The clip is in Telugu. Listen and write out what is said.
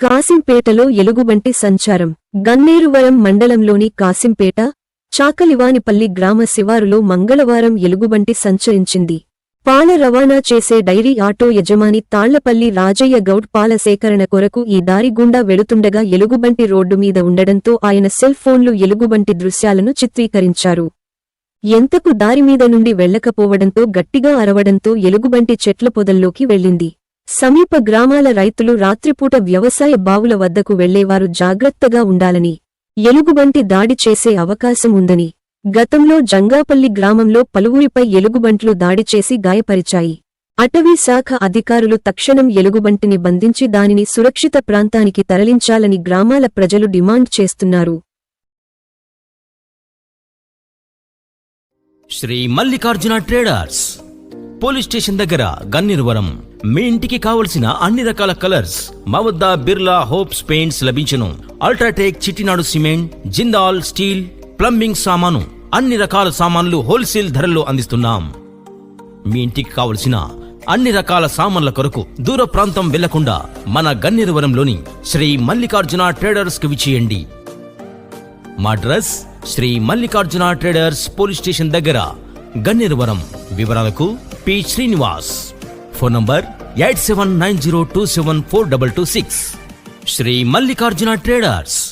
కాసింపేటలో ఎలుగుబంటి సంచారం. గన్నేరువరం మండలంలోని కాసింపేట చాకలివానిపల్లి గ్రామ శివారులో మంగళవారం ఎలుగుబంటి సంచరించింది. పాల రవాణా చేసే డైరీ ఆటో యజమాని తాళ్ళపల్లి రాజయ్య గౌడ్ పాల సేకరణ కొరకు ఈ దారి గుండా వెళుతుండగా ఎలుగుబంటి రోడ్డు మీద ఉండడంతో ఆయన సెల్ ఫోన్లు ఎలుగుబంటి దృశ్యాలను చిత్రీకరించారు. ఎంతకు దారిమీద నుండి వెళ్ళకపోవడంతో గట్టిగా అరవడంతో ఎలుగుబంటి చెట్ల పొదల్లోకి వెళ్ళింది. సమీప గ్రామాల రైతులు రాత్రిపూట వ్యవసాయ బావుల వద్దకు వెళ్ళేవారు జాగ్రత్తగా ఉండాలని ఎలుగుబంటి దాడి చేసే అవకాశం ఉందని గతంలో జంగాపల్లి గ్రామంలో పలువురిపై ఎలుగుబంట్లు దాడి చేసి గాయపరిచాయి. అటవీ శాఖ అధికారులు తక్షణం ఎలుగుబంటిని బంధించి దానిని సురక్షిత ప్రాంతానికి తరలించాలని గ్రామాల ప్రజలు డిమాండ్ చేస్తున్నారు. Shri Mallikarjuna traders police station దగ్గర గన్నిరువరం మీ ఇంటికి కావలసిన అన్ని రకాల కలర్స్ మా వద్ద Birla hopes paints లభించను. UltraTech Chettinad cement Jindal steel plumbing సామాను అన్ని రకాల సామాన్లు హోల్సేల్ ధరల్లో అందిస్తున్నాం. మీ ఇంటికి కావలసిన అన్ని రకాల సామాన్ల కొరకు దూర ప్రాంతం వెళ్ళకుండా మన గన్నిరువరంలోని శ్రీ మల్లికార్జున ట్రేడర్స్కి విచేయండి మా address Shri Mallikarjuna traders police station దగ్గర గన్నేరువరం వివరాలకు P Srinivas. Phone number eight seven nine zero two seven four double two six. Shri Mallikarjuna traders.